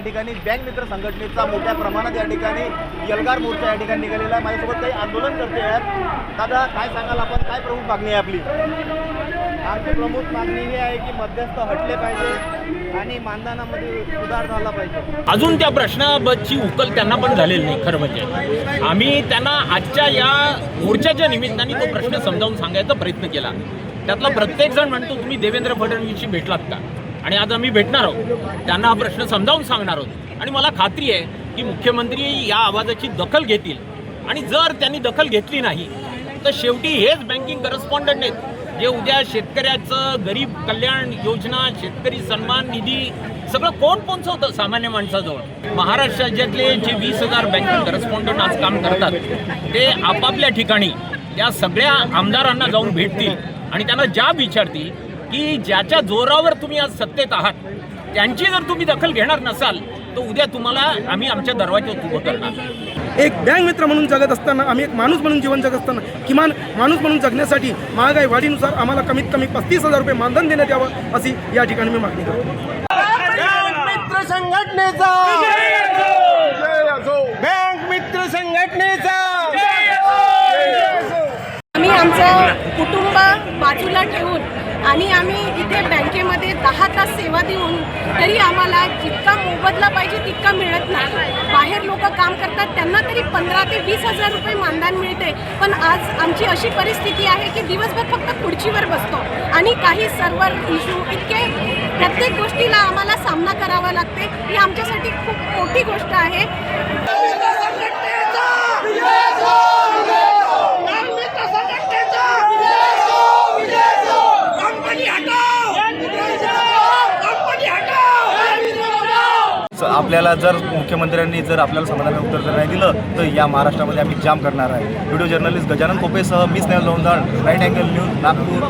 Bank मित्र संघटनेचा मोठ्या प्रमाणात या ठिकाणी यलगार मोर्चा या ठिकाणी निघालेला आहे. माझ्यासोबत काही आंदोलन करते आहेत. दादा काय सांगाल आपण? काय प्रमुख मागणी आहे आपली? आमची प्रमुख मागणी ही आहे की मध्यस्थ हटले पाहिजे आणि मानधनामध्ये सुधार झाला पाहिजे. अजून त्या प्रश्नाबाबतची उकल त्यांना पण झालेली नाही खरं म्हणजे. आम्ही त्यांना आजच्या या मोर्चाच्या निमित्ताने तो प्रश्न समजावून सांगायचा प्रयत्न केला. त्यातला प्रत्येक जण म्हणतो तुम्ही देवेंद्र फडणवीसशी भेटलात का? आणि आज आम्ही भेटणार आहोत. त्यांना हा प्रश्न समजावून सांगणार आहोत. आणि मला खात्री आहे की मुख्यमंत्री या आवाजाची दखल घेतील. आणि जर त्यांनी दखल घेतली नाही तर शेवटी हेच बँकिंग करस्पॉन्डंट आहेत जे उद्या शेतकऱ्याचं गरीब कल्याण योजना शेतकरी सन्मान निधी सगळं कोण पोहोचवतं सामान्य माणसाजवळ? महाराष्ट्र राज्यातले जे वीस हजार बँकिंग करस्पॉन्डंट आज काम करतात ते आपापल्या ठिकाणी त्या सगळ्या आमदारांना जाऊन भेटतील आणि त्यांना ज्या विचारतील की ज्याच्या जोरावर तुम्ही आज सत्तेत आहात त्यांची जर तुम्ही दखल घेणार नसाल तर उद्या तुम्हाला आम्ही आमच्या दरवाज्यावर उभं करणार. एक बँक मित्र म्हणून जगत असताना आम्ही एक माणूस म्हणून जीवन जगत असताना किमान माणूस म्हणून जगण्यासाठी महागाई वाढीनुसार आम्हाला कमीत कमी पस्तीस हजार रुपये मानधन देण्यात यावं अशी या ठिकाणी मी मागणी करतो. मित्र संघटनेचा बँक मित्र संघटनेचा आम्ही आमचं कुटुंब बाजूला ठेवून आणि आम्ही इथे बँकेमध्ये दहा तास सेवा देऊन तरी आम्हाला जितका मोबदला पाहिजे तितका मिळत नाही. बाहेर लोक काम करतात त्यांना तरी पंधरा ते वीस हजार रुपये मानधन मिळते. पण आज आमची अशी परिस्थिती आहे की दिवसभर फक्त खुर्चीवर बसतो आणि काही सर्वर इशू इतके प्रत्येक गोष्टीला आम्हाला सामना करावा लागते. ही आमच्यासाठी खूप आपल्याला जर मुख्यमंत्र्यांनी जर आपल्याला समाधान उत्तर जर नाही दिलं तर या महाराष्ट्रामध्ये आम्ही जाम करणार आहे. व्हिडिओ जर्नलिस्ट गजानन कोपेसह मी Snehal Londhal right angle news Nagpur.